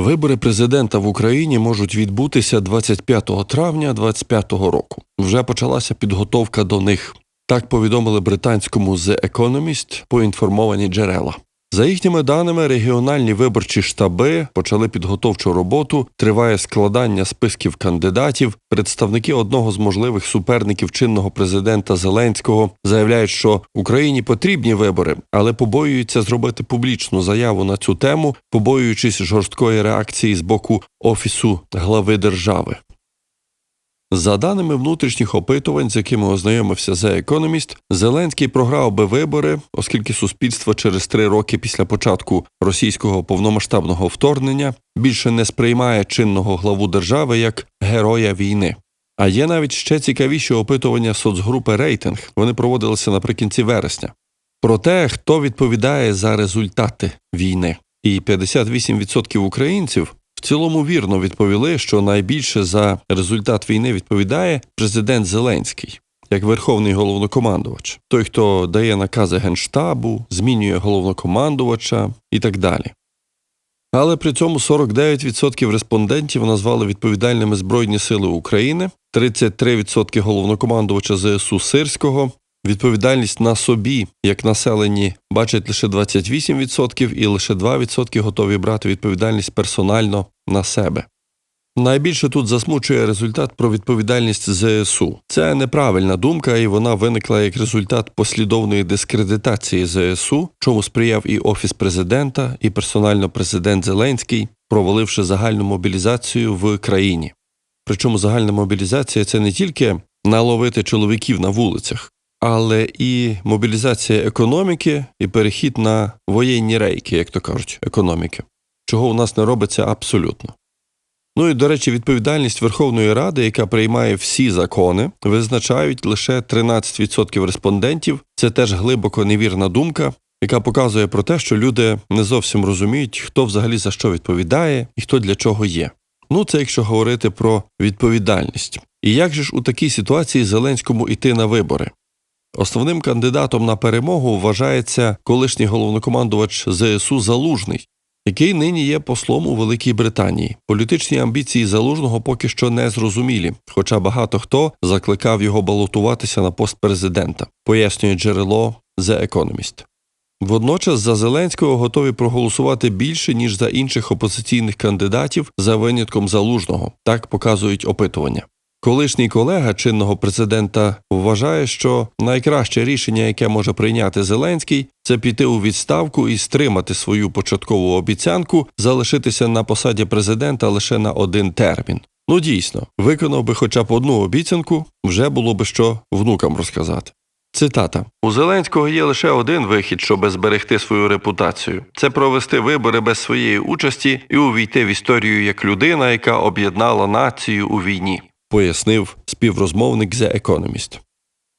Вибори президента в Україні можуть відбутися 25 травня 2025 року. Вже почалася підготовка до них. Так повідомили британському The Economist поінформовані джерела. За їхніми даними, регіональні виборчі штаби почали підготовчу роботу. Триває складання списків кандидатів. Представники одного з можливих суперників чинного президента Зеленського заявляють, що Україні потрібні вибори, але побоюються зробити публічну заяву на цю тему, побоюючись жорсткої реакції з боку офісу глави держави. За даними внутрішніх опитувань, з якими ознайомився The Economist, Зеленський програв би вибори, оскільки суспільство через три роки після початку російського повномасштабного вторгнення більше не сприймає чинного главу держави як героя війни. А є навіть ще цікавіші опитування соцгрупи рейтинг. Вони проводилися наприкінці вересня. Про те, хто відповідає за результати війни. І 58% українців в цілому вірно відповіли, що найбільше за результат війни відповідає президент Зеленський, як верховний головнокомандувач, той, хто дає накази генштабу, змінює головнокомандувача і так далі. Але при цьому 49% респондентів назвали відповідальними Збройні Сили України, 33% головнокомандувача ЗСУ Сирського, Відповідальність на собі, як населені, бачать лише 28% і лише 2% готові брати відповідальність персонально на себе. Найбільше тут засмучує результат про відповідальність ЗСУ. Це неправильна думка, і вона виникла як результат послідовної дискредитації ЗСУ, чому сприяв і Офіс президента, і персонально президент Зеленський, проваливши загальну мобілізацію в країні. Причому загальна мобілізація це не тільки наловити чоловіків на вулицях але і мобілізація економіки, і перехід на воєнні рейки, як то кажуть, економіки, чого у нас не робиться абсолютно. Ну і, до речі, відповідальність Верховної Ради, яка приймає всі закони, визначають лише 13% респондентів. Це теж глибоко невірна думка, яка показує про те, що люди не зовсім розуміють, хто взагалі за що відповідає і хто для чого є. Ну, це якщо говорити про відповідальність. І як же ж у такій ситуації Зеленському йти на вибори? Основним кандидатом на перемогу вважається колишній головнокомандувач ЗСУ Залужний, який нині є послом у Великій Британії. Політичні амбіції залужного поки що не зрозумілі, хоча багато хто закликав його балотуватися на пост президента, пояснює джерело The Economist. Водночас за Зеленського готові проголосувати більше ніж за інших опозиційних кандидатів за винятком залужного, так показують опитування. Колишній колега чинного президента вважає, що найкраще рішення, яке може прийняти Зеленський, це піти у відставку і стримати свою початкову обіцянку, залишитися на посаді президента лише на один термін. Ну дійсно, виконав би хоча б одну обіцянку, вже було би що внукам розказати. Цитата у Зеленського є лише один вихід, щоб зберегти свою репутацію: це провести вибори без своєї участі і увійти в історію як людина, яка об'єднала націю у війні пояснив співрозмовник The Economist.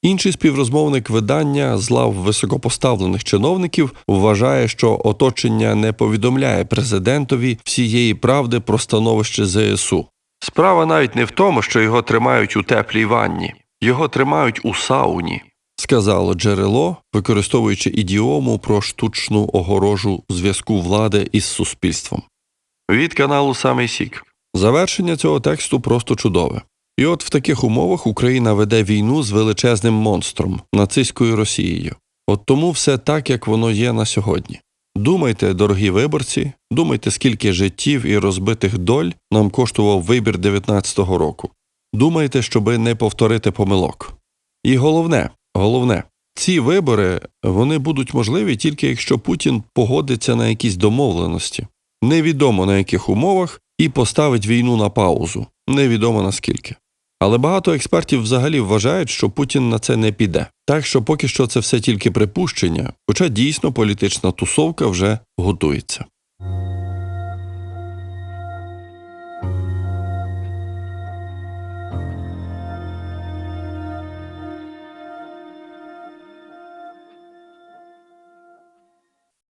Інший співрозмовник видання з лав високопоставлених чиновників вважає, що оточення не повідомляє президентові всієї правди про становище ЗСУ. Справа навіть не в тому, що його тримають у теплій ванні, його тримають у сауні, сказало джерело, використовуючи ідіому про штучну огорожу зв'язку влади із суспільством. Від каналу Самий Сік. Завершення цього тексту просто чудове. І от в таких умовах Україна веде війну з величезним монстром нацистською Росією. От тому все так, як воно є на сьогодні. Думайте, дорогі виборці, думайте, скільки життів і розбитих доль нам коштував вибір 19-го року. Думайте, щоби не повторити помилок. І головне, головне, ці вибори вони будуть можливі тільки якщо Путін погодиться на якісь домовленості, невідомо на яких умовах, і поставить війну на паузу, невідомо наскільки. Але багато експертів взагалі вважають, що Путін на це не піде. Так що поки що це все тільки припущення, хоча дійсно політична тусовка вже готується.